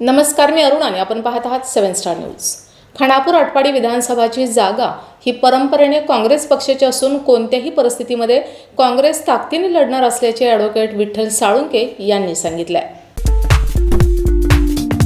नमस्कार मी अरुण आणि आपण पाहत आहात seven star news. Khanapur Atpadi विधानसभाची जागा ही परंपरेने काँग्रेस पक्षाची असून कोणत्याही परिस्थितीमध्ये काँग्रेस ताकदीने लढणार असल्याचे ॲडव्होकेट विठ्ठल साळुंके यांनी सांगितलं आहे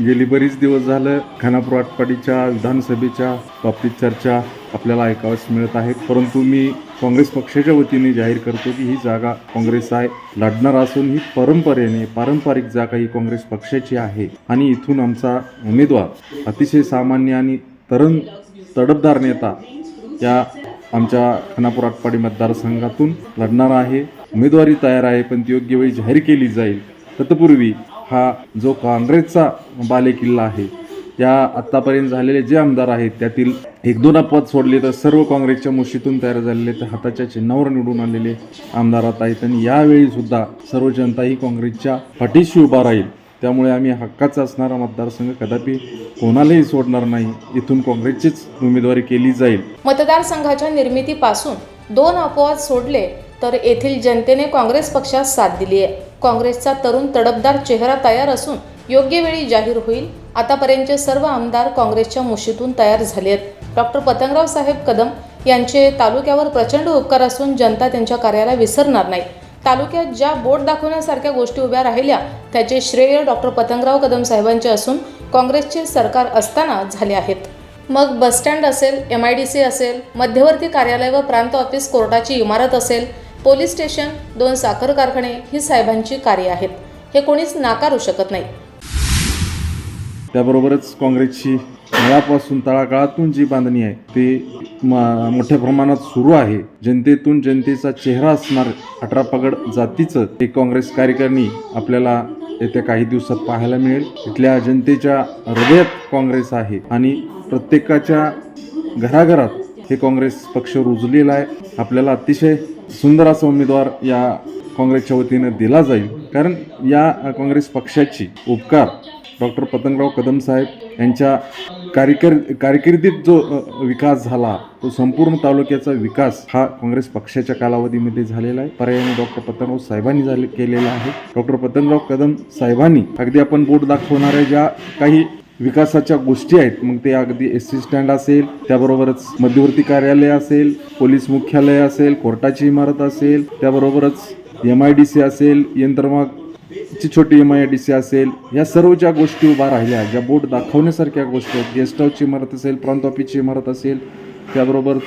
गेली बरीच दिवस झालं खानापूर आटपाडीच्या विधानसभेच्या बाबतीत चर्चा आपल्याला ऐकावयास मिळत आहेत परंतु मी काँग्रेस पक्षाच्या वतीने जाहीर करतो की ही जागा काँग्रेस आहे. लढणार असून ही परंपरेने पारंपरिक जागा ही काँग्रेस पक्षाची आहे. आणि इथून आमचा उमेदवार अतिशय सामान्य आणि तरुण तडपदार नेता या आमच्या खानापूर आटपाडी मतदारसंघातून लढणार आहे. उमेदवारी तयार आहे पण ती योग्य वेळी जाहीर केली जाईल. तत्पूर्वी हा जो काँग्रेसचा बालेकिल्ला आहे या आत्तापर्यंत झालेले जे आमदार आहेत त्यातील एक दोन अपवाद सोडले तर सर्व काँग्रेसच्या मुशीतून तयार झालेले तर हाताच्या चिन्हावर निवडून आलेले आमदार आता आहेत. आणि यावेळी सुद्धा सर्व जनता ही काँग्रेसच्या पाठीशी उभा राहील. त्यामुळे आम्ही हक्काचा असणारा मतदारसंघ कदापि कोणालाही सोडणार नाही. इथून काँग्रेसचीच उमेदवारी केली जाईल. मतदारसंघाच्या निर्मितीपासून दोन अपवाद सोडले तर येथील जनतेने काँग्रेस पक्षास साथ दिली आहे. काँग्रेसचा तरुण तडपदार चेहरा तयार असून योग्य वेळी जाहीर होईल. आतापर्यंतचे सर्व आमदार काँग्रेसच्या मुशीतून तयार झाले आहेत डॉक्टर पतंगराव साहेब कदम यांचे तालुक्यावर प्रचंड उपकार असून जनता त्यांच्या कार्याला विसरणार नाही. तालुक्यात ज्या बोट दाखवण्यासारख्या गोष्टी उभ्या राहिल्या त्याचे श्रेय डॉक्टर पतंगराव कदम साहेबांचे असून काँग्रेसचे सरकार असताना झाले आहेत. मग बसस्टँड असेल एम आय डी सी असेल मध्यवर्ती कार्यालय व प्रांत ऑफिस कोर्टाची इमारत असेल पोलीस स्टेशन दोन साखर कारखाने ही साहेबांची कार्य आहेत. हे कोणीच नाकारू शकत नाही. त्याबरोबरच काँग्रेसची मुळापासून तळागाळातून जी बांधणी आहे ती म- मोठ्या प्रमाणात सुरू आहे. जनतेतून जनतेचा चेहरा असणार अठरा पगड जातीचं एक काँग्रेस कार्यकारिणी आपल्याला येत्या काही दिवसात पाहायला मिळेल. इथल्या जनतेच्या हृदयात काँग्रेस आहे आणि प्रत्येकाच्या घराघरात हे काँग्रेस पक्ष रुजलेला आहे. आपल्याला अतिशय सुंदर असा उमेदवार या काँग्रेसच्या वतीनं दिला जाईल. कारण या काँग्रेस पक्षाची उपकार डॉक्टर पतंगराव कदम साहेब यांच्या कार्यकर कारकिर्दीत जो विकास झाला तो संपूर्ण तालुक्याचा विकास हा काँग्रेस पक्षाच्या कालावधीमध्ये झालेला आहे. पर्यायाने डॉक्टर पतंगराव साहेबांनी झाले केलेला आहे. डॉक्टर पतंगराव कदम साहेबांनी अगदी आपण बोट दाखवणाऱ्या ज्या काही विकासाच्या गोष्टी आहेत. मग ते अगदी एस टी स्टँड असेल त्याबरोबरच मध्यवर्ती कार्यालय असेल पोलीस मुख्यालय असेल कोर्टाची इमारत असेल त्याबरोबरच एम आय डी सी असेल यंत्रमाग ची छोटी एम आय डी सी असेल या सर्व ज्या गोष्टी उभा राहिल्या ज्या बोट दाखवण्यासारख्या गोष्टी आहेत गेस्ट हाऊसची इमारत असेल प्रांत ऑफिसची इमारत असेल त्याबरोबर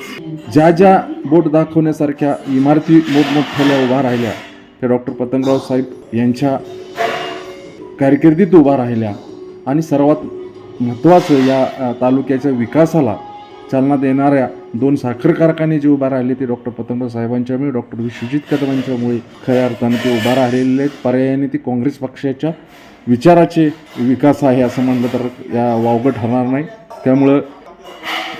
ज्या ज्या बोट दाखवण्यासारख्या इमारती मोठमोठ्याल्या उभा राहिल्या त्या डॉक्टर पतंगराव साहेब यांच्या कारकिर्दीत उभा राहिल्या. आणि सर्वात महत्त्वाचं या तालुक्याच्या विकासाला चालना देणाऱ्या दोन साखर कारखाने जे उभा राहिले ते डॉक्टर पतंगराव साहेबांच्यामुळे डॉक्टर विश्वजित कदमांच्यामुळे खऱ्या अर्थानं ते उभा राहिलेले आहेत. पर्यायाने ते काँग्रेस पक्षाच्या विचाराचे विकास आहे असं म्हणलं तर या वावगं ठरणार नाही. त्यामुळं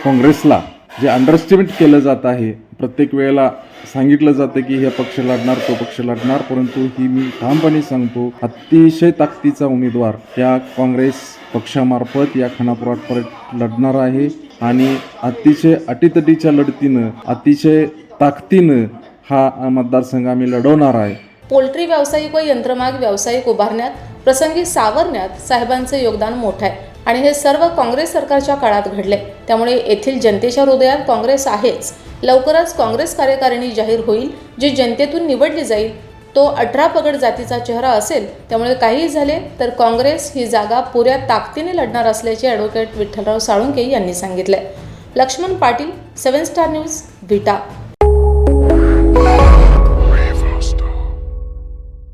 काँग्रेसला जे अंडरस्टिमेट केलं जात आहे प्रत्येक वेळेला सांगितलं जातं की हे पक्ष लढणार तो पक्ष लढणार परंतु ही मी ठामपणे सांगतो अतिशय ताकदीचा उमेदवार या काँग्रेस पक्षामार्फत या खानापुरात परत लढणार आहे आणि अतिशय अटीतटीच्या लढतीनं अतिशय ताकदीनं हा मतदारसंघ आम्ही लढवणार आहे. पोल्ट्री व्यावसायिक व यंत्रमाग व्यावसायिक उभारण्यात प्रसंगी सावरण्यात साहेबांचे योगदान मोठं आहे. आणि हे सर्व काँग्रेस सरकारच्या काळात घडले त्यामुळे येथील जनतेच्या हृदयात काँग्रेस आहेच. लवकरच काँग्रेस कार्यकारिणी जाहीर होईल जी जनतेतून निवडली जाईल तो अठरा पगड जातीचा चेहरा असेल त्यामुळे काहीही झाले तर काँग्रेस ही जागा पुऱ्या ताकदीने लढणार असल्याचे ॲडव्होकेट विठ्ठलराव साळुंके यांनी सांगितले Laxman Patil seven star news Vita